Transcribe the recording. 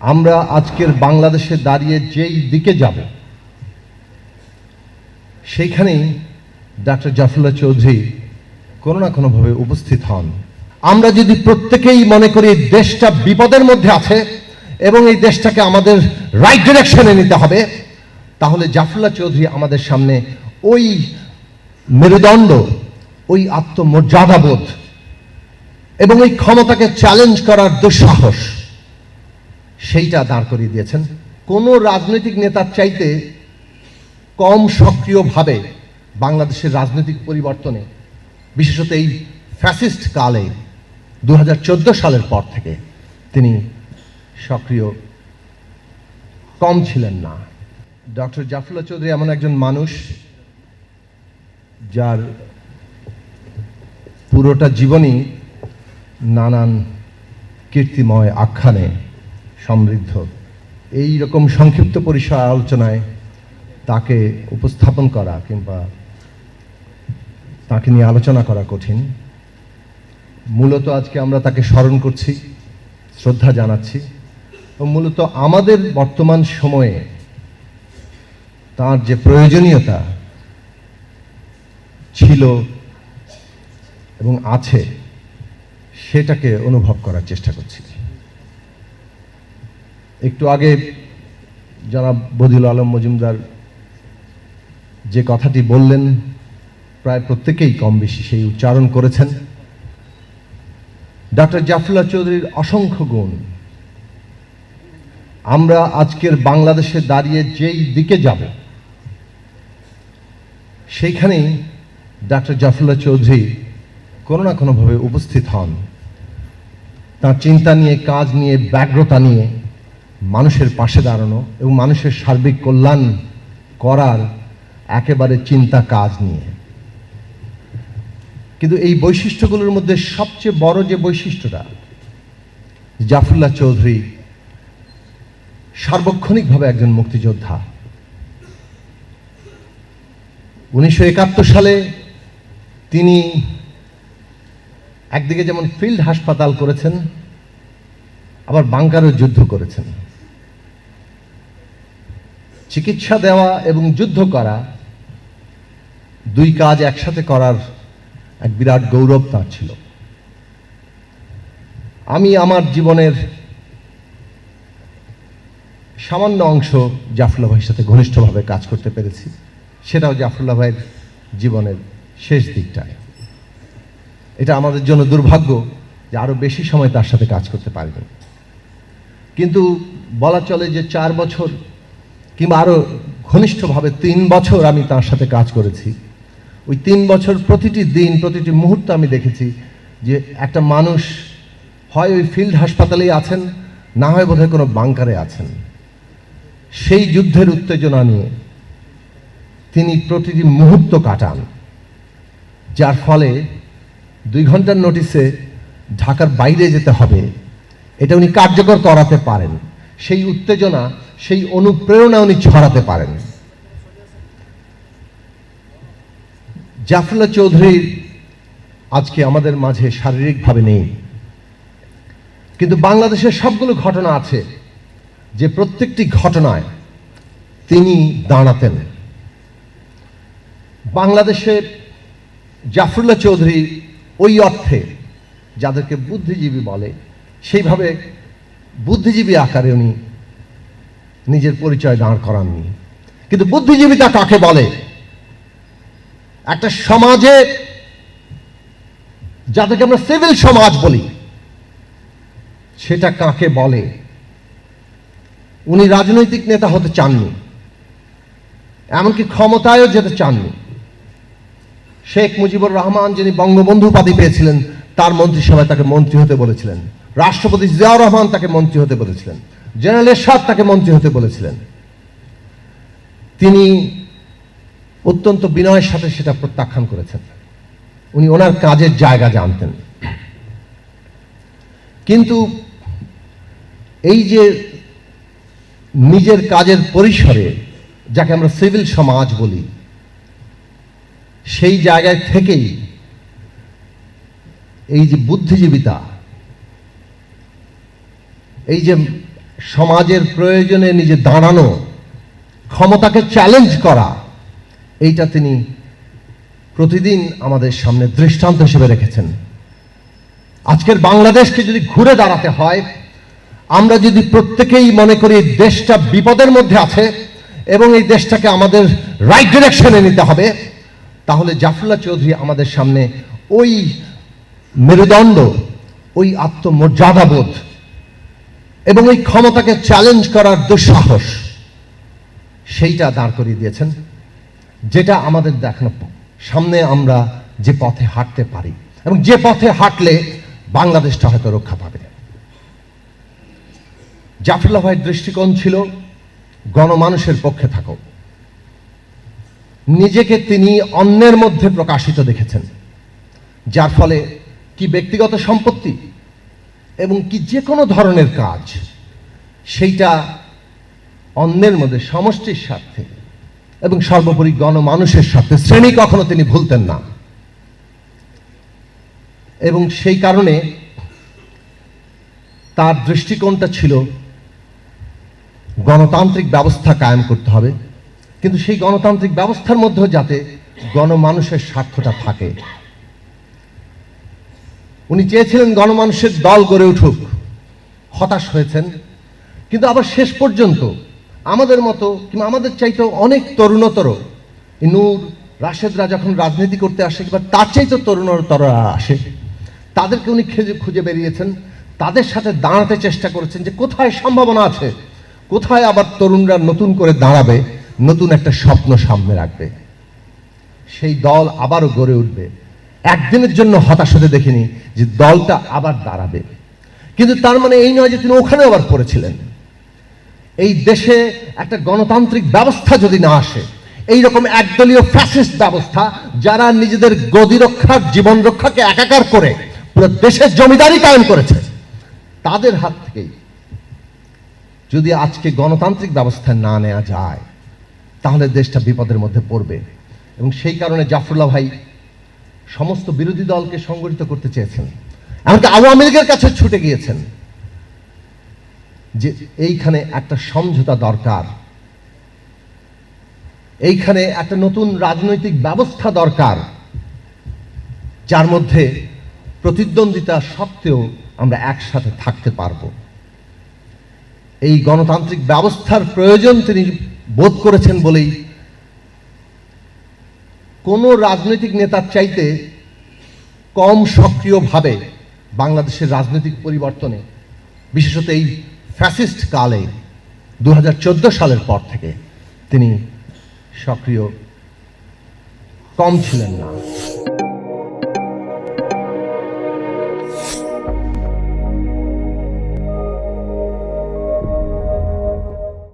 আমরা আজকের বাংলাদেশে দাঁড়িয়ে যেই দিকে যাব, সেইখানেই ডাক্তার জাফরুল্লাহ চৌধুরী কোনো না কোনোভাবে উপস্থিত হন। আমরা যদি প্রত্যেকেই মনে করি দেশটা বিপদের মধ্যে আছে এবং এই দেশটাকে আমাদের রাইট ডিরেকশনে নিতে হবে, তাহলে জাফরুল্লাহ চৌধুরী আমাদের সামনে ওই মেরুদণ্ড, ওই আত্মমর্যাদাবোধ এবং এই ক্ষমতাকে চ্যালেঞ্জ করার দুঃসাহস সেইটা দাঁড় করিয়ে দিয়েছেন। কোনো রাজনৈতিক নেতার চাইতে কম সক্রিয়ভাবে বাংলাদেশের রাজনৈতিক পরিবর্তনে, বিশেষত এই ফ্যাসিস্ট কালে দু হাজার চোদ্দ সালের পর থেকে তিনি সক্রিয় কম ছিলেন না। ডক্টর জাফরুল্লাহ চৌধুরী এমন একজন মানুষ যার পুরোটা জীবনই নানান কীর্তিময় আখ্যানে সমৃদ্ধ। এই রকম সংক্ষিপ্ত পরিসর আলোচনায় তাকে উপস্থাপন করা কিংবা তাকে নিয়ে আলোচনা করা কঠিন। মূলত আজকে আমরা তাকে স্মরণ করছি, শ্রদ্ধা জানাচ্ছি ও মূলত আমাদের বর্তমান সময়ে তার যে প্রয়োজনীয়তা ছিল এবং আছে, সেটাকে অনুভব করার চেষ্টা করছি। একটু আগে জনাব বদিল আলম মজুমদার যে কথাটি বললেন, প্রায় প্রত্যেকেই কম বেশি সেই উচ্চারণ করেছেন। ডক্টর জাফরুল্লাহ চৌধুরীর অসংখ্য গুণ। আমরা আজকের বাংলাদেশে দাঁড়িয়ে যেই দিকে যাব, সেইখানেই ডক্টর জাফরুল্লাহ চৌধুরী কোনো না কোনোভাবে উপস্থিত হন। তার চিন্তা নিয়ে, কাজ নিয়ে, ব্যগ্রতা নিয়ে মানুষের পাশে দাঁড়ানো এবং মানুষের সার্বিক কল্যাণ করার একেবারে চিন্তা কাজ নিয়ে। কিন্তু এই বৈশিষ্ট্যগুলোর মধ্যে সবচেয়ে বড় যে বৈশিষ্ট্যটা, জাফরুল্লাহ চৌধুরী সার্বক্ষণিকভাবে একজন মুক্তিযোদ্ধা। উনিশশো একাত্তর সালে তিনি একদিকে যেমন ফিল্ড হাসপাতাল করেছেন, আবার বাংকারও যুদ্ধ করেছেন। চিকিৎসা দেওয়া এবং যুদ্ধ করা, দুই কাজ একসাথে করার এক বিরাট গৌরব তার ছিল। আমি আমার জীবনের সামান্য অংশ জাফরুল্লাহ ভাইয়ের সাথে ঘনিষ্ঠভাবে কাজ করতে পেরেছি। সেটাও জাফরুল্লাহ ভাইয়ের জীবনের শেষ দিকটায়। এটা আমাদের জন্য দুর্ভাগ্য যে আরও বেশি সময় তার সাথে কাজ করতে পারবেন কিন্তু বলা চলে যে চার বছর কিংবা আরও ঘনিষ্ঠভাবে তিন বছর আমি তার সাথে কাজ করেছি। ওই তিন বছর প্রতিটি দিন, প্রতিটি মুহূর্ত আমি দেখেছি যে একটা মানুষ হয় ওই ফিল্ড হাসপাতালেই আছেন, না হয় বোধহয় কোনো বাংকারে আছেন। সেই যুদ্ধের উত্তেজনা নিয়ে তিনি প্রতিটি মুহূর্ত কাটান, যার ফলে দুই ঘণ্টার নোটিসে ঢাকার বাইরে যেতে হবে, এটা উনি কার্যকর করাতে পারেন। সেই উত্তেজনা সেই অনুপ্রেরণা উনি ছড়াতে পারেন। জাফরুল্লাহ চৌধুরী আজকে আমাদের মাঝে শারীরিকভাবে নেই। কিন্তু বাংলাদেশের সবগুলো ঘটনা আছে যে প্রত্যেকটি ঘটনায় তিনি দাঁড়াতেন। বাংলাদেশের জাফরুল্লাহ চৌধুরী ওই অর্থে যাদেরকে বুদ্ধিজীবী বলে, সেইভাবে বুদ্ধিজীবী আকারে উনি নিজের পরিচয় দাঁড় করাননি। কিন্তু বুদ্ধিজীবিতা কাকে বলে? একটা সমাজে, যাদেরকে আমরা সিভিল সমাজ বলি, সেটা কাকে বলে? উনি রাজনৈতিক নেতা হতে চাননি, এমনকি ক্ষমতায়ও যেতে চাননি। শেখ মুজিবুর রহমান যিনি বঙ্গবন্ধু উপাধি পেয়েছিলেন, তার মন্ত্রিসভায় তাকে মন্ত্রী হতে বলেছিলেন। রাষ্ট্রপতি জিয়াউর রহমান তাকে মন্ত্রী হতে বলেছিলেন। জেনারেল এরশাদ তাকে মন্ত্রী হতে বলেছিলেন। তিনি অত্যন্ত বিনয়ের সাথে সেটা প্রত্যাখ্যান করেছেন। উনি ওনার কাজের জায়গা জানতেন। কিন্তু এই যে নিজের কাজের পরিসরে যাকে আমরা সিভিল সমাজ বলি, সেই জায়গায় থেকেই এই যে বুদ্ধিজীবিতা, এই যে সমাজের প্রয়োজনে নিজে দাঁড়ানো, ক্ষমতাকে চ্যালেঞ্জ করা, এইটা তিনি প্রতিদিন আমাদের সামনে দৃষ্টান্ত হিসেবে রেখেছেন। আজকের বাংলাদেশকে যদি ঘুরে দাঁড়াতে হয়, আমরা যদি প্রত্যেকেই মনে করি দেশটা বিপদের মধ্যে আছে এবং এই দেশটাকে আমাদের রাইট ডিরেকশনে নিতে হবে, তাহলে জাফরুল্লাহ চৌধুরী আমাদের সামনে ওই মেরুদণ্ড, ওই আত্মমর্যাদাবোধ এবং এই ক্ষমতাকে চ্যালেঞ্জ করার দুঃসাহস সেইটা দাঁড় করিয়ে দিয়েছেন, যেটা আমাদের দেখানো সামনে আমরা যে পথে হাঁটতে পারি এবং যে পথে হাঁটলে বাংলাদেশটা হয়তো রক্ষা পাবে। জাফরুল্লাহ ভাইয়ের দৃষ্টিকোণ ছিল, গণমানুষের পক্ষে থাকো। নিজেকে তিনি অন্যের মধ্যে প্রকাশিত দেখেছেন, যার ফলে কি ব্যক্তিগত সম্পত্তি এবং কি যে কোনো ধরনের কাজ, সেইটা অন্যের মধ্যে সমষ্টির স্বার্থে এবং সর্বোপরি গণমানুষের স্বার্থে শ্রেণি কখনো তিনি ভুলতেন না। এবং সেই কারণে তার দৃষ্টিকোণটা ছিল গণতান্ত্রিক ব্যবস্থা কায়েম করতে হবে। কিন্তু সেই গণতান্ত্রিক ব্যবস্থার মধ্যেও যাতে গণমানুষের স্বার্থটা থাকে উনি চেয়েছিলেন গণমানুষের দল গড়ে উঠুক। হতাশ হয়েছেন। কিন্তু আবার শেষ পর্যন্ত আমাদের মতো কিংবা আমাদের চাইতেও অনেক তরুণতর নূর, রাশেদরা যখন রাজনীতি করতে আসে, কিংবা তার চাইতেও তরুণতররা আসে, তাদেরকে উনি খুঁজে খুঁজে বেরিয়েছেন। তাদের সাথে দাঁড়াতে চেষ্টা করেছেন যে কোথায় সম্ভাবনা আছে, কোথায় আবার তরুণরা নতুন করে দাঁড়াবে, নতুন একটা স্বপ্ন সামনে রাখবে। সেই দল আবারও গড়ে উঠবে। একদিনের জন্য হতাশ হতে দেখিনি যে দলটা আবার দাঁড়াবে। কিন্তু তার মানে এই নয় যে তিনি ওখানে আবার পড়েছিলেন। এই দেশে একটা গণতান্ত্রিক ব্যবস্থা যদি না আসে এই রকম একদলীয় ফ্যাসিস্ট ব্যবস্থা যারা নিজেদের গদি রক্ষার, জীবন রক্ষাকে একাকার করে পুরো দেশের জমিদারি কায়েম করেছে, তাদের হাত থেকেই যদি আজকে গণতান্ত্রিক ব্যবস্থা না নেওয়া যায়, তাহলে দেশটা বিপদের মধ্যে পড়বে। এবং সেই কারণে জাফরুল্লাহ ভাই সমস্ত বিরোধী দলকে সংগঠিত করতে চেয়েছেন। এমনকি আওয়ামী লীগের কাছে ছুটে গিয়েছেন যে এইখানে একটা সমঝোতা দরকার। এইখানে একটা নতুন রাজনৈতিক ব্যবস্থা দরকার, যার মধ্যে প্রতিদ্বন্দ্বিতা সত্ত্বেও আমরা একসাথে থাকতে পারব। এই গণতান্ত্রিক ব্যবস্থার প্রয়োজন তিনি বোধ করেছেন বলেই কোনো রাজনৈতিক নেতার চাইতে কম সক্রিয়ভাবে বাংলাদেশের রাজনৈতিক পরিবর্তনে, বিশেষত এই ফ্যাসিস্ট কালে দু হাজার চোদ্দ সালের পর থেকে তিনি সক্রিয় কম ছিলেন না।